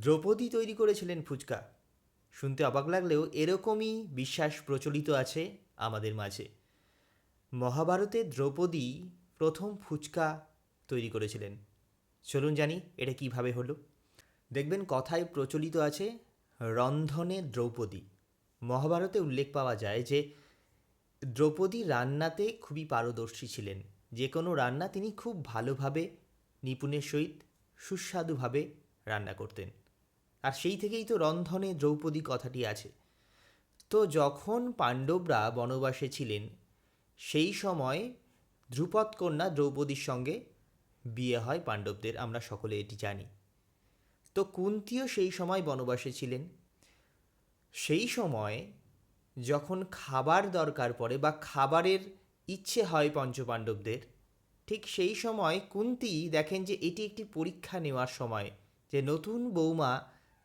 দ্রৌপদী তৈরি করেছিলেন ফুচকা। শুনতে অবাক লাগলেও এরকমই বিশ্বাস প্রচলিত আছে আমাদের মাঝে। মহাভারতে দ্রৌপদী প্রথম ফুচকা তৈরি করেছিলেন। চলুন জানি এটা কীভাবে হলো। দেখবেন কথায় প্রচলিত আছে, রন্ধনে দ্রৌপদী। মহাভারতে উল্লেখ পাওয়া যায় যে, দ্রৌপদী রান্নাতে খুবই পারদর্শী ছিলেন। যে কোনো রান্না তিনি খুব ভালোভাবে, নিপুণের সহিত সুস্বাদুভাবে রান্না করতেন। আর সেই থেকেই তো রন্ধনে দ্রৌপদী কথাটি আছে। তো যখন পাণ্ডবরা বনবাসে ছিলেন, সেই সময় ধ্রুপদ কন্যা দ্রৌপদীর সঙ্গে বিয়ে হয় পাণ্ডবদের, আমরা সকলে এটি জানি। তো কুন্তিও সেই সময় বনবাসে ছিলেন। সেই সময় যখন খাবার দরকার পড়ে বা খাবারের ইচ্ছে হয় পঞ্চপাণ্ডবদের, ঠিক সেই সময় কুন্তি দেখেন যে এটি একটি পরীক্ষা নেওয়ার সময়, যে নতুন বৌমা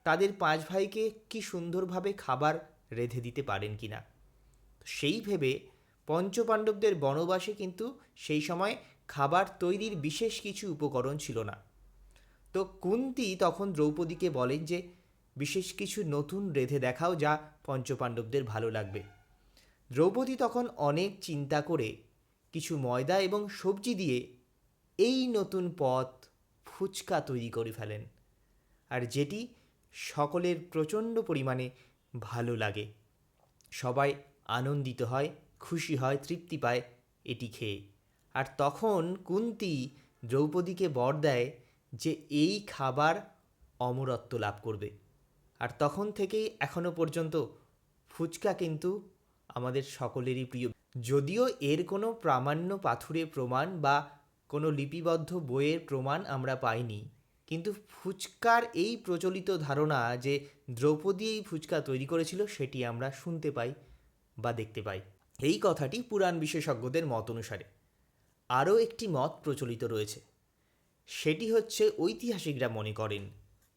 তাদের পাঁচ ভাইকে কি সুন্দরভাবে খাবার রেঁধে দিতে পারেন কি না সেই ভেবে পঞ্চপাণ্ডবদের বনবাসে কিন্তু সেই সময় খাবার তৈরির বিশেষ কিছু উপকরণ ছিল না। তো কুন্তি তখন দ্রৌপদীকে বলেন যে, বিশেষ কিছু নতুন রেধে দেখাও যা পঞ্চপাণ্ডবদের ভালো লাগবে। দ্রৌপদী তখন অনেক চিন্তা করে কিছু ময়দা এবং সবজি দিয়ে এই নতুন পথ ফুচকা তৈরি করে ফেলেন। আর যেটি সকলের প্রচণ্ড পরিমাণে ভালো লাগে। সবাই আনন্দিত হয়, খুশি হয়, তৃপ্তি পায় এটি খেয়ে। আর তখন কুন্তি দ্রৌপদীকে বর দেয় যে এই খাবার অমরত্ব লাভ করবে। আর তখন থেকেই এখনও পর্যন্ত ফুচকা কিন্তু আমাদের সকলেরই প্রিয়। যদিও এর কোনো প্রামাণ্য পাথুরে প্রমাণ বা কোনো লিপিবদ্ধ বইয়ের প্রমাণ আমরা পাইনি কিন্তু ফুচকার এই প্রচলিত ধারণা যে দ্রৌপদী এই ফুচকা তৈরি করেছিল সেটি আমরা শুনতে পাই বা দেখতে পাই। এই কথাটি পুরাণ বিশেষজ্ঞদের মত অনুসারে আরও একটি মত প্রচলিত রয়েছে। সেটি হচ্ছে ঐতিহাসিকরা মনে করেন,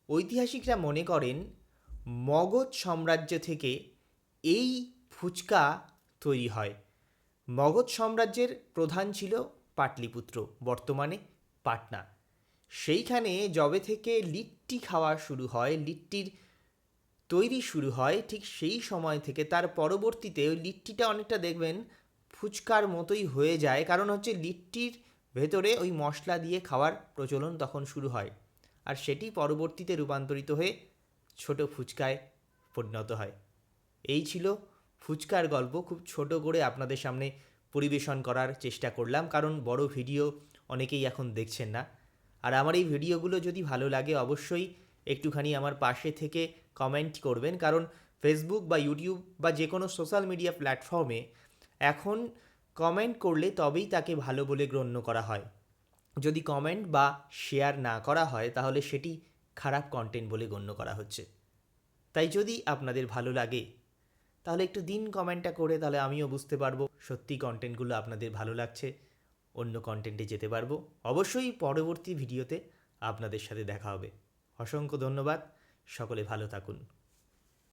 ঐতিহাসিকরা মনে করেন মগধ সাম্রাজ্য থেকে এই ফুচকা তৈরি হয়। মগধ সাম্রাজ্যের প্রধান ছিল পাটলিপুত্র, বর্তমানে পাটনা। সেইখানে যবে থেকে লিট্টি খাওয়া শুরু হয়, লিট্টির তৈরি শুরু হয়, ঠিক সেই সময় থেকে তার পরবর্তীতে ওই লিট্টিটা অনেকটা দেখবেন ফুচকার মতোই হয়ে যায়। কারণ হচ্ছে লিট্টির ভেতরে ওই মশলা দিয়ে খাওয়ার প্রচলন তখন শুরু হয় আর সেটি পরবর্তীতে রূপান্তরিত হয়ে ছোট ফুচকায় পরিণত হয়। এই ছিল ফুচকার গল্প। খুব ছোট করে আপনাদের সামনে পরিবেশন করার চেষ্টা করলাম। কারণ বড় ভিডিও অনেকেই এখন দেখছেন না। আর আমার এই ভিডিওগুলো যদি ভালো লাগে অবশ্যই একটুখানি আমার পাশে থেকে কমেন্ট করবেন। কারণ ফেসবুক বা ইউটিউব বা যে কোনো সোশ্যাল মিডিয়া প্ল্যাটফর্মে এখন কমেন্ট করলে তবেই তাকে ভালো বলে গণ্য করা হয়। যদি কমেন্ট বা শেয়ার না করা হয়, তাহলে সেটি খারাপ কন্টেন্ট বলে গণ্য করা হচ্ছে। তাই যদি আপনাদের ভালো লাগে, তাহলে একটু দিন কমেন্টটা করে তাহলে আমিও বুঝতে পারব সত্যি কন্টেন্টগুলো আপনাদের ভালো লাগছে। অন্য কন্টেন্টে যেতে পারব। অবশ্যই পরবর্তী ভিডিওতে আপনাদের সাথে দেখা হবে। অসংখ্য ধন্যবাদ। সকলে ভালো থাকুন।